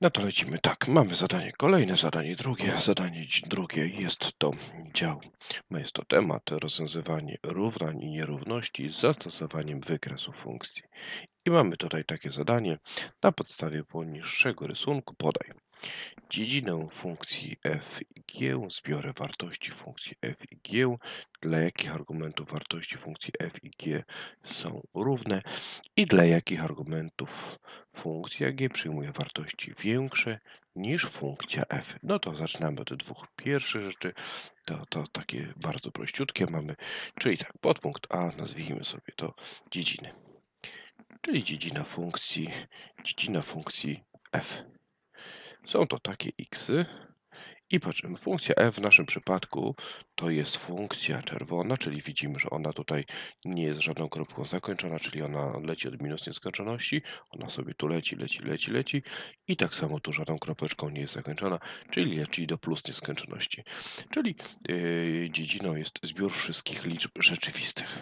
No to lecimy. Tak, mamy zadanie kolejne, zadanie drugie. Zadanie drugie jest to dział, jest to temat rozwiązywanie równań i nierówności z zastosowaniem wykresu funkcji. I mamy tutaj takie zadanie. Na podstawie poniższego rysunku podaj dziedzinę funkcji f i g, zbiorę wartości funkcji f i g, dla jakich argumentów wartości funkcji f i g są równe i dla jakich argumentów funkcja g przyjmuje wartości większe niż funkcja f. No to zaczynamy od dwóch pierwszych rzeczy. To, to takie bardzo prościutkie mamy, czyli tak, podpunkt A, nazwijmy sobie to dziedziny, czyli dziedzina funkcji, dziedzina funkcji f. Są to takie xy i patrzymy, funkcja f w naszym przypadku to jest funkcja czerwona, czyli widzimy, że ona tutaj nie jest żadną kropką zakończona, czyli ona leci od minus nieskończoności, ona sobie tu leci, leci, leci, leci i tak samo tu żadną kropeczką nie jest zakończona, czyli leci do plus nieskończoności. Czyli yy, dziedziną jest zbiór wszystkich liczb rzeczywistych.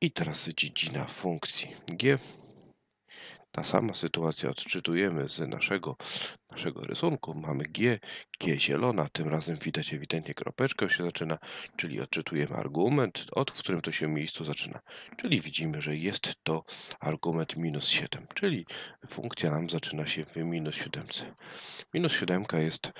I teraz dziedzina funkcji g ta sama sytuacja odczytujemy z naszego, naszego rysunku. Mamy G, G zielona, tym razem widać ewidentnie kropeczkę się zaczyna, czyli odczytujemy argument, od w którym to się miejscu zaczyna. Czyli widzimy, że jest to argument minus 7, czyli funkcja nam zaczyna się w minus 7. Minus 7 jest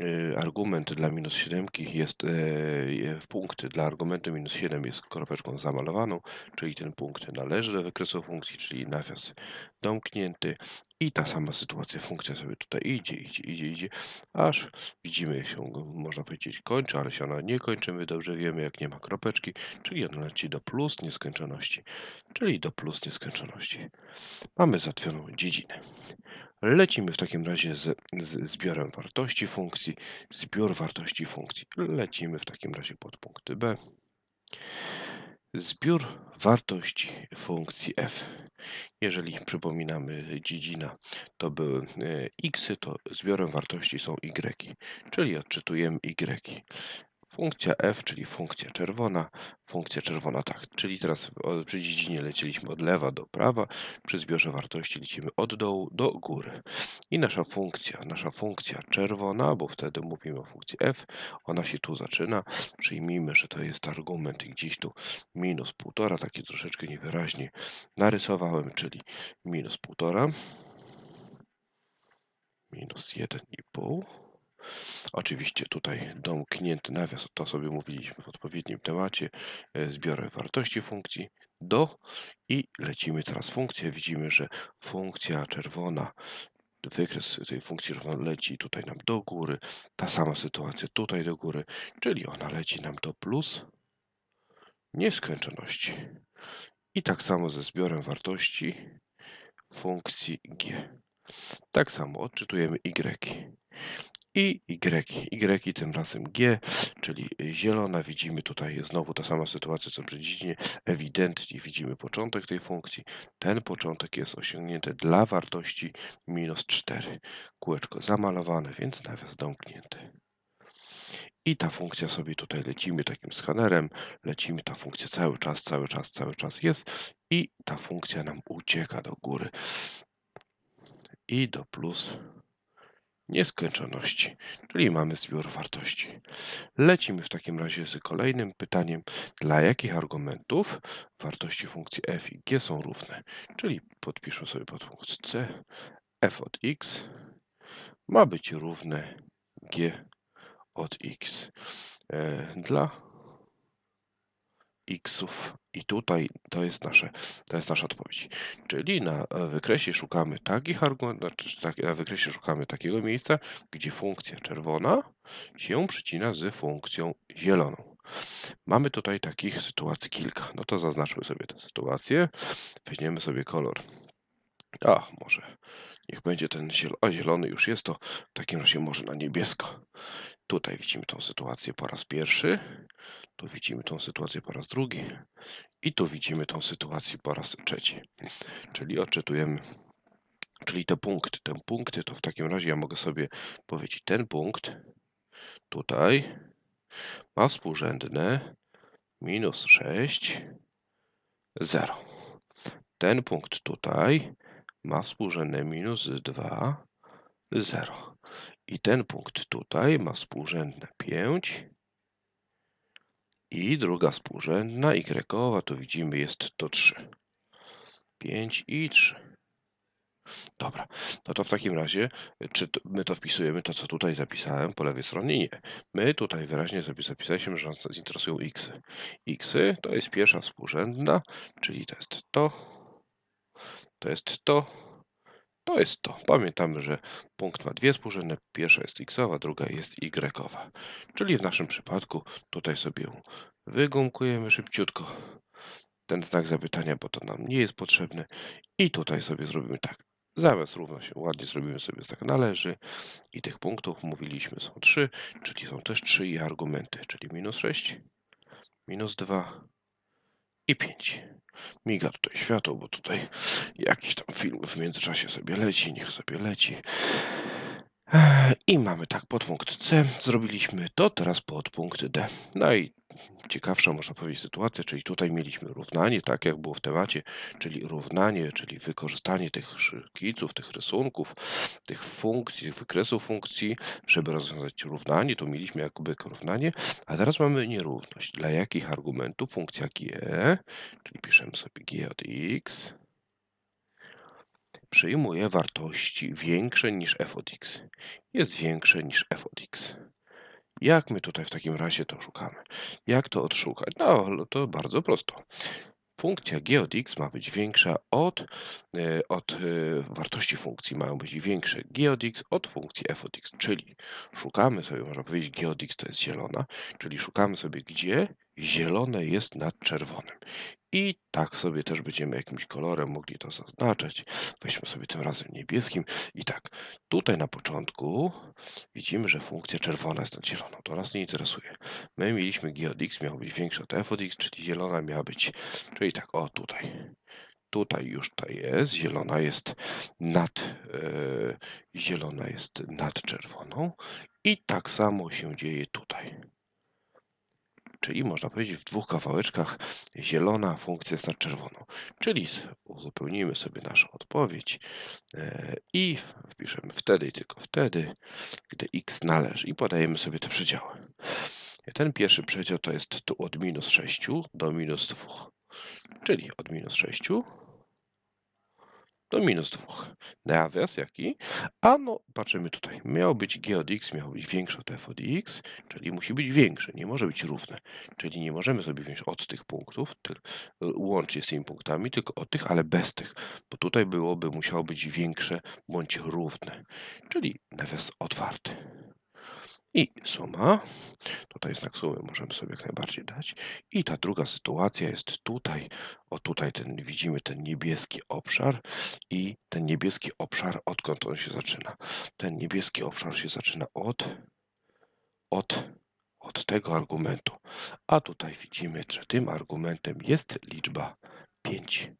y, argument dla minus 7 jest y, punkt dla argumentu minus 7 jest kropeczką zamalowaną, czyli ten punkt należy do wykresu funkcji, czyli nawias domknięty i ta sama sytuacja, funkcja sobie tutaj idzie, idzie, idzie, idzie, aż widzimy się, można powiedzieć, kończy, ale się ona nie kończy, my dobrze wiemy, jak nie ma kropeczki, czyli ona leci do plus nieskończoności, czyli do plus nieskończoności. Mamy zatwioną dziedzinę. Lecimy w takim razie z, z zbiorem wartości funkcji, zbiór wartości funkcji. Lecimy w takim razie pod punkty B. Zbiór wartości funkcji f. Jeżeli przypominamy dziedzina, to były e, x, to zbiorem wartości są y, czyli odczytujemy y. Funkcja f, czyli funkcja czerwona, funkcja czerwona tak, czyli teraz przy dziedzinie leciliśmy od lewa do prawa, przy zbiorze wartości lecimy od dołu do góry. I nasza funkcja, nasza funkcja czerwona, bo wtedy mówimy o funkcji f, ona się tu zaczyna. Przyjmijmy, że to jest argument i gdzieś tu minus półtora, taki troszeczkę niewyraźnie narysowałem, czyli minus półtora, minus jeden i pół. Oczywiście tutaj domknięty nawias, to sobie mówiliśmy w odpowiednim temacie, e, zbiorę wartości funkcji do i lecimy teraz funkcję. Widzimy, że funkcja czerwona, wykres tej funkcji leci tutaj nam do góry. Ta sama sytuacja tutaj do góry, czyli ona leci nam do plus nieskończoności. I tak samo ze zbiorem wartości funkcji g. Tak samo odczytujemy y i Y. Y tym razem G, czyli zielona. Widzimy tutaj znowu ta sama sytuacja co przy dziedzinie. Ewidentnie widzimy początek tej funkcji. Ten początek jest osiągnięty dla wartości minus 4. Kółeczko zamalowane, więc nawias domknięty. I ta funkcja sobie tutaj lecimy takim skanerem, lecimy, ta funkcja cały czas, cały czas, cały czas jest i ta funkcja nam ucieka do góry i do plus nieskończoności, czyli mamy zbiór wartości. Lecimy w takim razie z kolejnym pytaniem, dla jakich argumentów wartości funkcji f i g są równe, czyli podpiszę sobie podpunkt c, f od x ma być równe g od x. E, dla xów i tutaj to jest, nasze, to jest nasza odpowiedź. Czyli na wykresie szukamy takich argumentów, znaczy tak, na wykresie szukamy takiego miejsca, gdzie funkcja czerwona się przycina z funkcją zieloną. Mamy tutaj takich sytuacji kilka. No to zaznaczmy sobie tę sytuację. Weźmiemy sobie kolor. A, może niech będzie ten zielony, a zielony już jest, to w takim razie może na niebiesko. Tutaj widzimy tą sytuację po raz pierwszy, tu widzimy tą sytuację po raz drugi i tu widzimy tą sytuację po raz trzeci. Czyli odczytujemy, czyli te punkty, te punkty to w takim razie ja mogę sobie powiedzieć, ten punkt tutaj ma współrzędne minus 6, 0. Ten punkt tutaj ma współrzędne minus 2, 0. I ten punkt tutaj ma współrzędne 5 i druga współrzędna y, to widzimy jest to 3. 5 i 3. Dobra, no to w takim razie, czy my to wpisujemy, to co tutaj zapisałem po lewej stronie? Nie. My tutaj wyraźnie zapisaliśmy, że nas interesują x. x to jest pierwsza współrzędna, czyli to jest to, to jest to, to jest to. Pamiętamy, że punkt ma dwie współrzędne. Pierwsza jest xowa, druga jest y. Czyli w naszym przypadku tutaj sobie wygumkujemy szybciutko ten znak zapytania, bo to nam nie jest potrzebny. I tutaj sobie zrobimy tak. Zamiast równo się ładnie zrobimy sobie tak należy. I tych punktów mówiliśmy są 3, czyli są też 3 i argumenty, czyli minus 6, minus 2 i 5. Miga tutaj światło, bo tutaj jakiś tam film w międzyczasie sobie leci, niech sobie leci. I mamy tak podpunkt C, zrobiliśmy to, teraz podpunkt D. No i ciekawsza można powiedzieć sytuacja, czyli tutaj mieliśmy równanie, tak jak było w temacie, czyli równanie, czyli wykorzystanie tych szkiców, tych rysunków, tych funkcji, tych wykresów funkcji, żeby rozwiązać równanie, to mieliśmy jakby równanie, a teraz mamy nierówność. Dla jakich argumentów funkcja g, czyli piszemy sobie g od x, przyjmuje wartości większe niż f od x. Jest większe niż f od x. Jak my tutaj w takim razie to szukamy? Jak to odszukać? No, to bardzo prosto. Funkcja g od x ma być większa od, e, od e, wartości funkcji. Mają być większe g od x od funkcji f od x. Czyli szukamy sobie, można powiedzieć, g od x to jest zielona, czyli szukamy sobie, gdzie zielone jest nad czerwonym. I tak sobie też będziemy jakimś kolorem mogli to zaznaczać. Weźmy sobie tym razem niebieskim. I tak, tutaj na początku widzimy, że funkcja czerwona jest nad zieloną. To nas nie interesuje. My mieliśmy g od x, miało być większe od f od x, czyli zielona miała być, czyli tak, o tutaj. Tutaj już to jest, zielona jest nad, yy, zielona jest nad czerwoną i tak samo się dzieje tutaj czyli można powiedzieć w dwóch kawałeczkach zielona funkcja jest nad czerwoną. Czyli uzupełnimy sobie naszą odpowiedź e, i wpiszemy wtedy i tylko wtedy, gdy x należy i podajemy sobie te przedziały. Ten pierwszy przedział to jest tu od minus 6 do minus 2, czyli od minus 6 do minus 2. Nawias jaki? A no, patrzymy tutaj. Miał być g od x, miał być większe od f od x, czyli musi być większe, nie może być równe. Czyli nie możemy sobie wziąć od tych punktów, ty, łącznie z tymi punktami, tylko od tych, ale bez tych, bo tutaj byłoby musiało być większe bądź równe. Czyli nawias otwarty. I suma, tutaj znak sumy możemy sobie jak najbardziej dać. I ta druga sytuacja jest tutaj, o tutaj ten, widzimy ten niebieski obszar i ten niebieski obszar, odkąd on się zaczyna? Ten niebieski obszar się zaczyna od, od, od tego argumentu. A tutaj widzimy, że tym argumentem jest liczba 5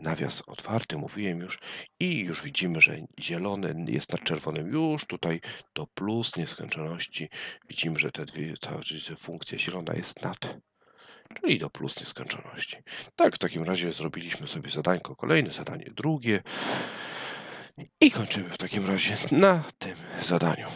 nawias otwarty, mówiłem już, i już widzimy, że zielony jest nad czerwonym. Już tutaj do plus nieskończoności widzimy, że te dwie, ta funkcja zielona jest nad, czyli do plus nieskończoności. Tak, w takim razie zrobiliśmy sobie zadanko kolejne, zadanie drugie i kończymy w takim razie na tym zadaniu.